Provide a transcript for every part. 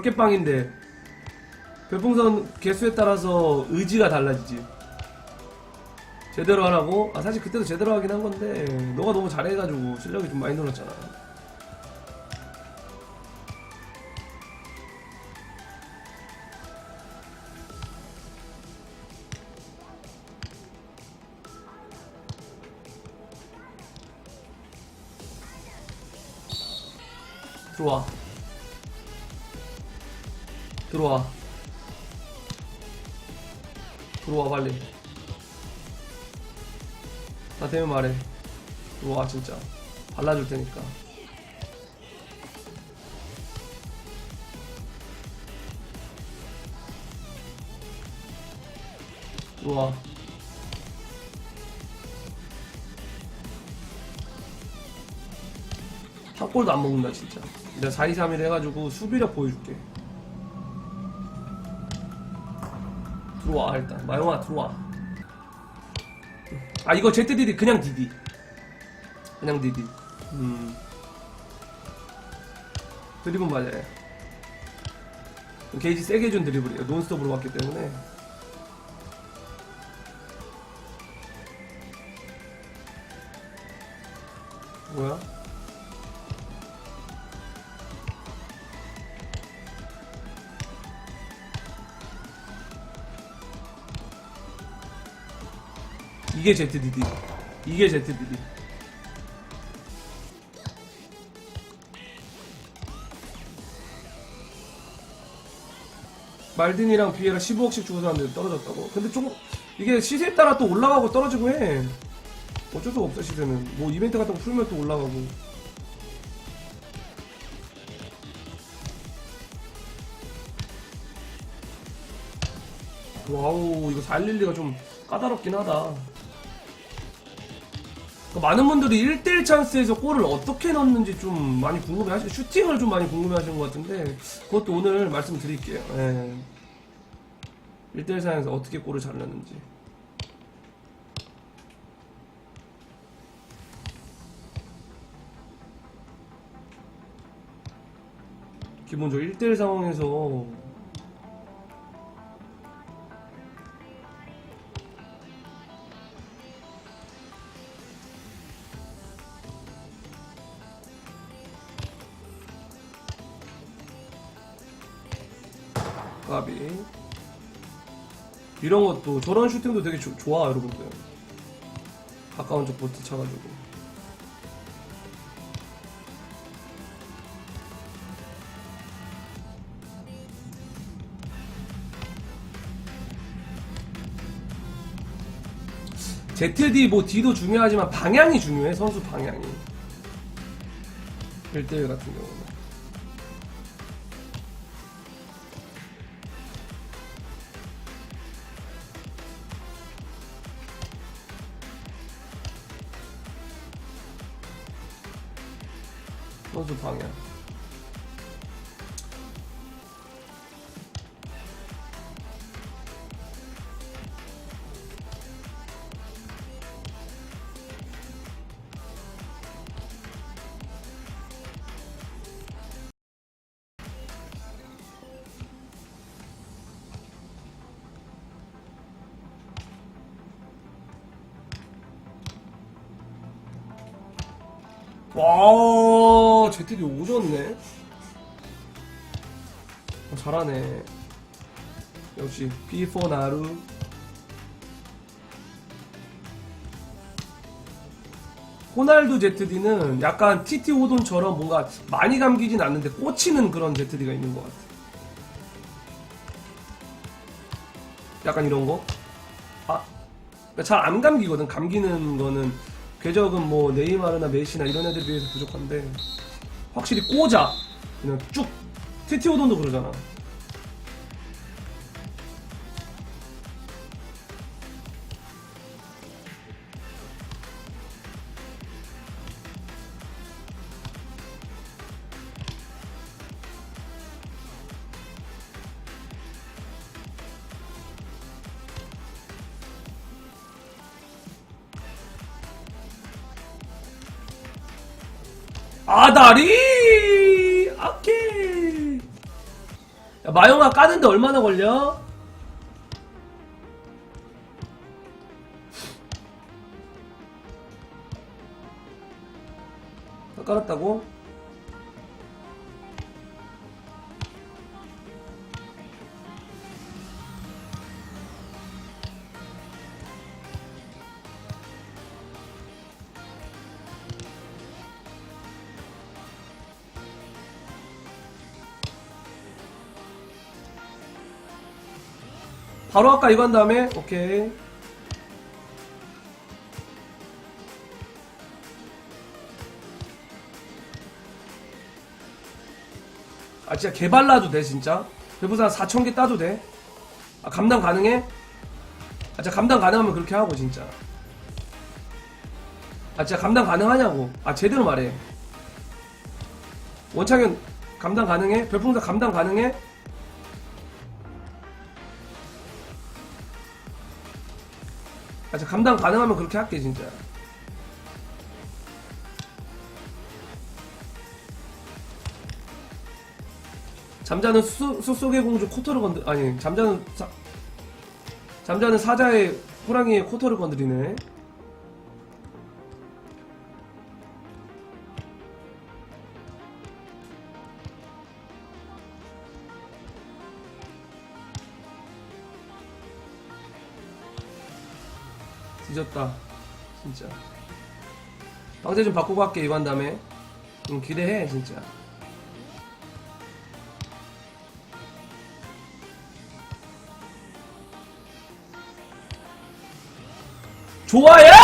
몇 개 빵인데 별풍선 개수에 따라서 의지가 달라지지. 제대로 하라고? 아 사실 그때도 제대로 하긴 한 건데 너가 너무 잘해가지고 실력이 좀 많이 늘었잖아. 들어와. 들어와. 들어와 빨리. 나 되면 말해. 들어와 진짜. 발라줄 테니까. 들어와. 한 골도 안 먹는다 진짜. 내가 4 2 3 1 해가지고 수비력 보여줄게. 들어와 일단 마영아 들어와. 아 이거 ZDD 그냥 DD. 그냥 DD. 음. 드리블 맞아요. 게이지 세게 준 드리블이에요. 논스톱으로 갔기 때문에. 뭐야? 이게 ZDD. 이게 ZDD. 말딘이랑 비에라 15억씩 주고 샀는데 떨어졌다고. 근데 조금 이게 시세에 따라 또 올라가고 떨어지고 해. 어쩔 수가 없어 시세는. 뭐 이벤트 같은 거 풀면 또 올라가고. 와우 이거 411리가 좀 까다롭긴 하다. 그러니까 많은 분들이 1대1 찬스에서 골을 어떻게 넣는지 좀 많이 궁금해 하시고 슈팅을 좀 많이 궁금해 하시는 것 같은데 그것도 오늘 말씀드릴게요. 예. 1대1 상황에서 어떻게 골을 잘 넣는지. 기본적으로 1대1 상황에서 까비 이런 것도 저런 슈팅도 되게 조- 좋아 여러분들. 가까운 쪽 보트 쳐가지고. ZD 뭐 D도 중요하지만 방향이 중요해 선수 방향이. 1대1 같은 경우는 선수 방향. 와, 제트디 오졌네. 어, 잘하네. 역시 B4 나루. 호날두 제트디는 약간 TT 호돈처럼 뭔가 많이 감기진 않는데 꽂히는 그런 제트디가 있는 것 같아. 약간 이런 거. 아, 잘 안 감기거든. 감기는 거는 궤적은 뭐 네이마르나 메시나 이런 애들에 비해서 부족한데 확실히 꽂아. 그냥 쭉. 호돈도 그러잖아. 아다리! 오케이! 야, 마영아 까는데 얼마나 걸려? 다 깔았다고? 바로 아까 이거 한 다음에 오케이 아 진짜 개발라도 돼 진짜 배부산 4천개 따도 돼? 아 감당 가능해? 아 진짜 감당 가능하면 그렇게 하고 진짜 아 진짜 감당 가능하냐고 아 제대로 말해 원창현 감당 가능해? 별풍선 감당 가능해? 아, 진짜 감당 가능하면 그렇게 할게, 진짜. 잠자는 수, 숲속의 공주 코터를 건드, 아니, 잠자는, 사, 잠자는 사자의 호랑이의 코터를 건드리네. 뒤졌다. 진짜. 방제 좀 바꾸고 이거 한 다음에. 좀 기대해, 진짜. 좋아야!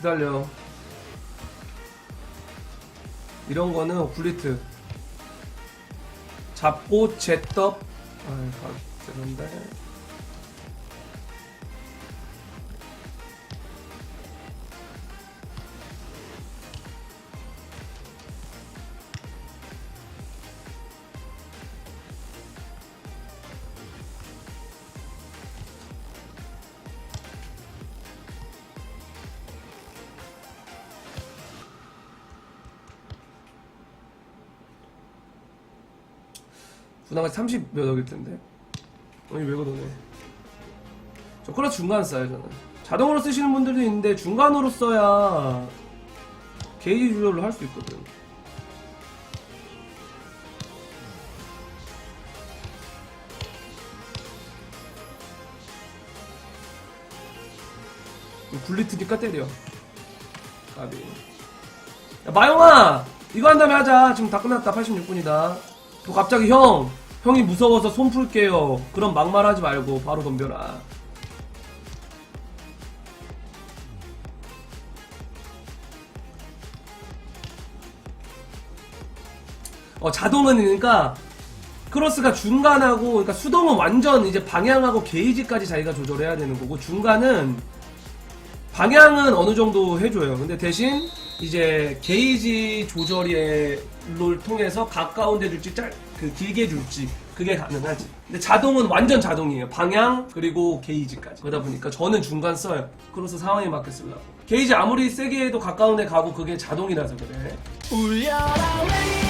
기다려. 이런 거는 굴리트. 잡고 제떡. 아이, 그런데. 분화가 30몇 억일 텐데. 아니, 왜 그러네. 저 콜라 중간 써요, 저는. 자동으로 쓰시는 분들도 있는데, 중간으로 써야 게이지 조절을 할 수 있거든. 굴리트니까 때려. 까비. 야, 마영아! 이거 한 다음에 하자. 지금 다 끝났다. 86분이다. 또 갑자기 형! 형이 무서워서 손 풀게요. 그럼 막말하지 말고 바로 덤벼라. 어, 자동은 그러니까 크로스가 중간하고 그러니까 수동은 완전 이제 방향하고 게이지까지 자기가 조절해야 되는 거고 중간은 방향은 어느 정도 해줘요. 근데 대신 이제 게이지 조절을 통해서 가까운 데 줄지 짧, 그 길게 줄지 그게 가능하지. 근데 자동은 완전 자동이에요. 방향 그리고 게이지까지. 그러다 보니까 저는 중간 써요. 크로스 상황에 맞게 쓰려고. 게이지 아무리 세게 해도 가까운 데 가고 그게 자동이라서 그래. 울려라 왜